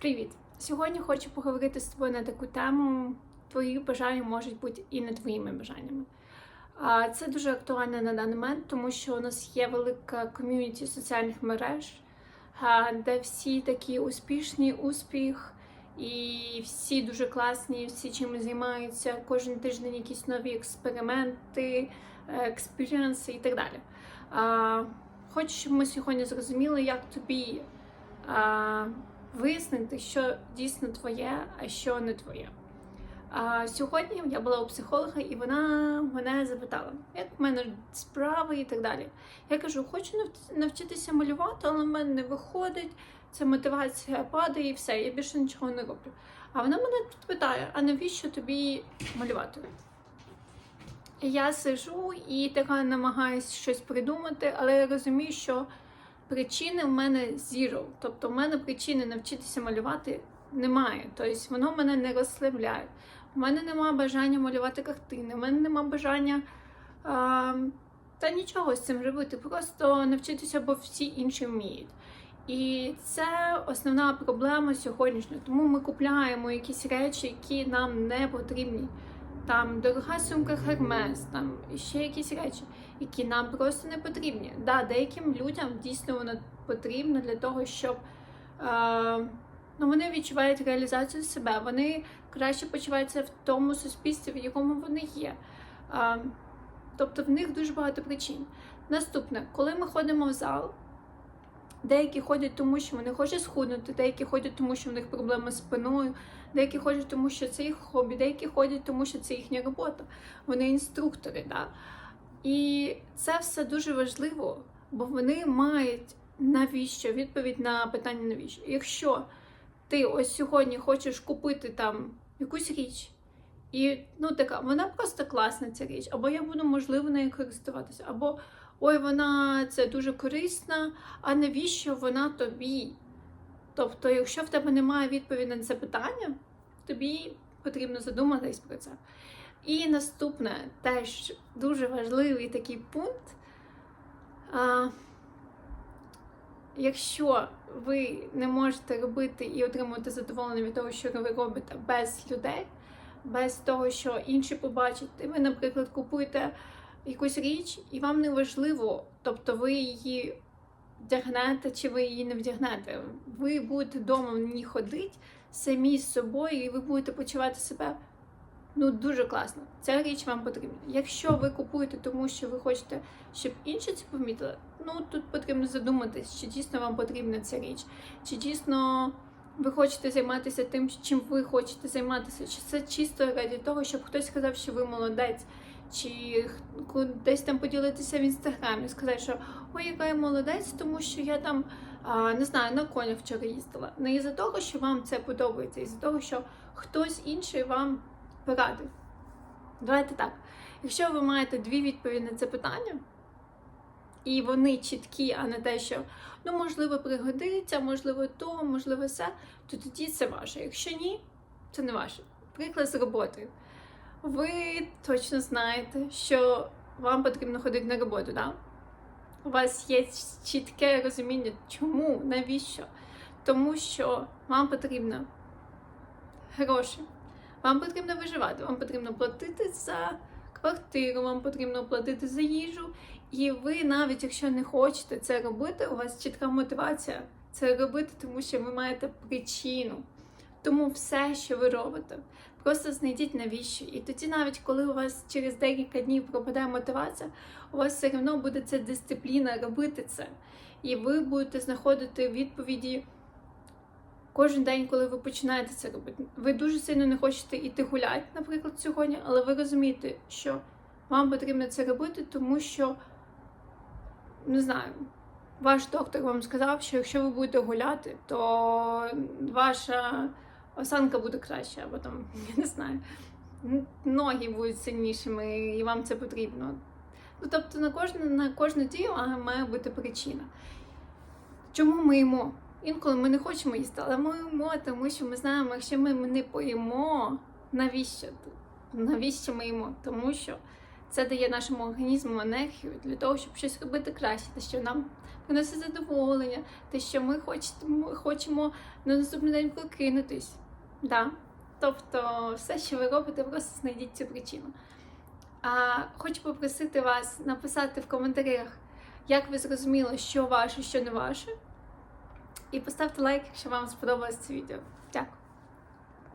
Привіт! Сьогодні хочу поговорити з тобою на таку тему. Твої бажання можуть бути і не твоїми бажаннями. Це дуже актуально на даний момент, тому що у нас є велика ком'юніті соціальних мереж, де всі такі успішні, успіх, і всі дуже класні, всі чимось займаються. Кожен тиждень якісь нові експерименти, е, експіріенси і так далі. Хочу, щоб ми сьогодні зрозуміли, як тобі вияснити, що дійсно твоє, а що не твоє. А, сьогодні я була у психолога, і вона мене запитала, як в мене справи і так далі. Я кажу, хочу навчитися малювати, але в мене не виходить. Це мотивація падає і все, я більше нічого не роблю. А вона мене питає: а навіщо тобі малювати? Я сижу і така намагаюся щось придумати, але я розумію, що причини в мене zero. Тобто в мене причини навчитися малювати немає. Тобто воно мене не розслабляє. У мене немає бажання малювати картини, у мене немає бажання а, та нічого з цим робити, просто навчитися, бо всі інші вміють. І це основна проблема сьогоднішня. Тому ми купляємо якісь речі, які нам не потрібні. Там дорога сумка Hermes, там ще якісь речі, які нам просто не потрібні. Да, деяким людям дійсно воно потрібно для того, щоб е, ну, вони відчувають реалізацію себе, вони краще почуваються в тому суспільстві, в якому вони є. Е, тобто в них дуже багато причин. Наступне, коли ми ходимо в зал, деякі ходять тому, що вони хочуть схуднути, деякі ходять тому, що в них проблеми з спиною, деякі ходять тому, що це їх хобі, деякі ходять тому, що це їхня робота. Вони інструктори. Да? І це все дуже важливо, бо вони мають навіщо відповідь на питання навіщо. Якщо ти ось сьогодні хочеш купити там якусь річ, і ну така, вона просто класна ця річ, або я буду можливо нею користуватися, або ой, вона це дуже корисна, а навіщо вона тобі? Тобто, якщо в тебе немає відповіді на це питання, тобі потрібно задуматись про це. І наступне теж дуже важливий такий пункт. А, якщо ви не можете робити і отримувати задоволення від того, що ви робите без людей, без того, що інші побачать, і ви, наприклад, купуєте якусь річ, і вам не важливо, тобто ви її вдягнете чи ви її не вдягнете. Ви будете вдома в ній ходити самі з собою, і ви будете почувати себе ну дуже класно. Ця річ вам потрібна. Якщо ви купуєте, тому що ви хочете, щоб інші це помітили, ну тут потрібно задуматись, чи дійсно вам потрібна ця річ, чи дійсно ви хочете займатися тим, чим ви хочете займатися, чи це чисто ради того, щоб хтось сказав, що ви молодець. Чи десь там поділитися в інстаграмі, сказати, що ой, яка я молодець, тому що я там а, не знаю, на конях вчора їздила. Не із-за того, що вам це подобається, із-за того, що хтось інший вам порадив. Давайте так. Якщо ви маєте дві відповіді на це питання, і вони чіткі, а не те, що ну, можливо, пригодиться, можливо, то, можливо, все, то тоді це ваше. Якщо ні, це не ваше. Приклад з роботи. Ви точно знаєте, що вам потрібно ходити на роботу, так? У вас є чітке розуміння, чому, навіщо? Тому що вам потрібно гроші, вам потрібно виживати, вам потрібно платити за квартиру, вам потрібно платити за їжу. І ви, навіть якщо не хочете це робити, у вас чітка мотивація це робити, тому що ви маєте причину. Тому все, що ви робите, просто знайдіть навіщо. І тоді, навіть коли у вас через декілька днів пропадає мотивація, у вас все одно буде ця дисципліна робити це. І ви будете знаходити відповіді кожен день, коли ви починаєте це робити. Ви дуже сильно не хочете йти гуляти, наприклад, сьогодні, але ви розумієте, що вам потрібно це робити, тому що, не знаю, ваш доктор вам сказав, що якщо ви будете гуляти, то ваша осанка буде краща, або там, я не знаю, ноги будуть сильнішими, і вам це потрібно. Ну, тобто на кожну, на кожну дію має бути причина. Чому ми їмо? Інколи ми не хочемо їсти, але ми їмо, тому що ми знаємо, якщо ми не поїмо, навіщо? Навіщо ми їмо? Тому що це дає нашому організму енергію для того, щоб щось робити краще, те, що нам приносить задоволення, те, що ми хочемо, хочемо на наступний день прокинутись. Да. Тобто, все, що ви робите, просто знайдіть цю причину. А хочу попросити вас написати в коментарях, як ви зрозуміли, що ваше, що не ваше. І поставте лайк, якщо вам сподобалось це відео.